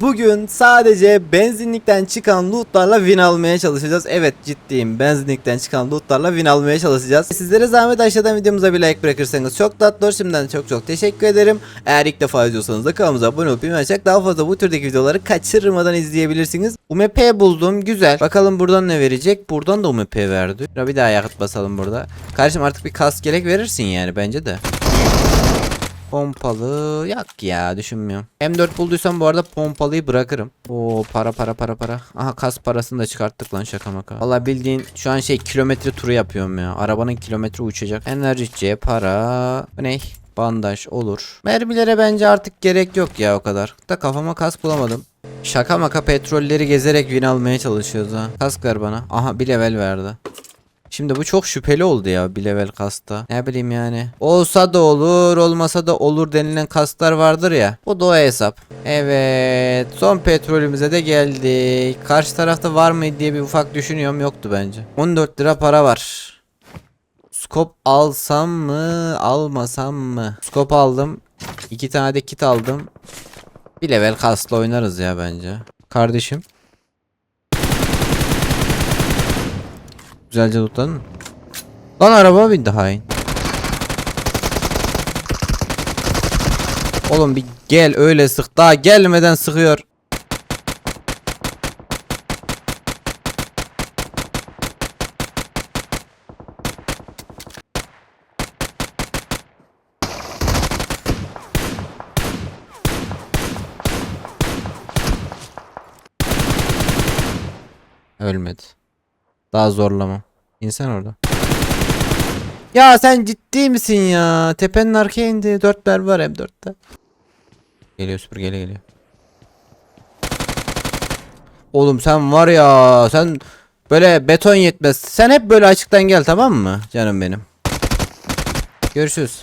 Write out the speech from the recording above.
Bugün sadece benzinlikten çıkan lootlarla win almaya çalışacağız. Evet ciddiyim. Benzinlikten çıkan lootlarla win almaya çalışacağız. Sizlere zahmet aşağıdan videomuza bir like bırakırsanız çok tatlı olur. Şimdiden çok çok teşekkür ederim. Eğer ilk defa izliyorsanız da kanalımıza abone olup bilmeyi açarak daha fazla bu türdeki videoları kaçırmadan izleyebilirsiniz. UMP buldum. Güzel. Bakalım buradan ne verecek? Buradan da UMP verdi. Bir daha yakıt basalım burada. Kardeşim artık bir kask gerek verirsin yani bence de. Pompalı yok ya düşünmüyorum. M4 bulduysam bu arada pompalıyı bırakırım. Oo para para para para. Aha kas parasını da çıkarttık lan şaka maka. Valla bildiğin şu an şey kilometre turu yapıyorum ya. Arabanın kilometre uçacak. Enerji C para. Bu ne? Bandaj olur. Mermilere bence artık gerek yok ya o kadar. Da kafama kask bulamadım. Şaka maka petrolleri gezerek win almaya çalışıyoruz ha. Kask ver bana. Aha bir level verdi. Şimdi bu çok şüpheli oldu ya bir level kasta. Ne bileyim yani. Olsa da olur, olmasa da olur denilen kastlar vardır ya. Bu da o hesap. Evet, son petrolümüze de geldik. Karşı tarafta var mı diye bir ufak düşünüyorum. Yoktu bence. 14 lira para var. Skop alsam mı, almasam mı? Skop aldım. İki tane de kit aldım. Bir level kastla oynarız ya bence. Kardeşim. Güzelce tutladın mı? Lan araba bindi hain. Oğlum bir gel öyle sık. Daha gelmeden sıkıyor. Ölmedi. Daha zorlamam. İnsan orada. Ya sen ciddi misin ya? Tepenin arkaya indi. Dörtler var hem dörtte. Geliyor süpür geliyor geliyor. Oğlum sen var ya sen böyle beton yetmez. Sen hep böyle açıktan gel tamam mı canım benim? Görüşürüz.